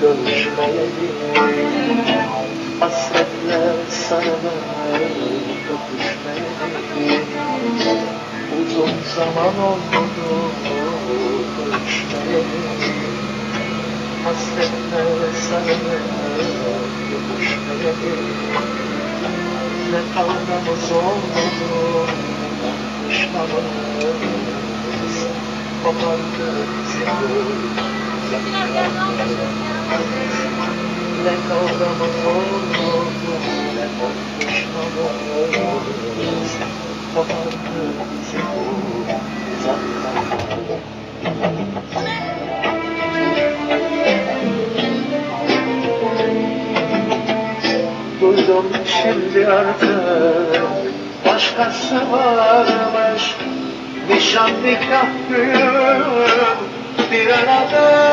görüşmeyeli Hasretle sarılıp öpüşmeyeli Uzun zaman oldu görüşmeyeli Hasretle sarılıp öpüşmeyeli Ne kavgamız oldu Düşmanımız Kopardı bizi Ne kavgamız oldu Ne düşmanımız Kopardı bizi uzaktan Duydum şimdi artık. Başkası varmış Nişan nikah düğün bir arada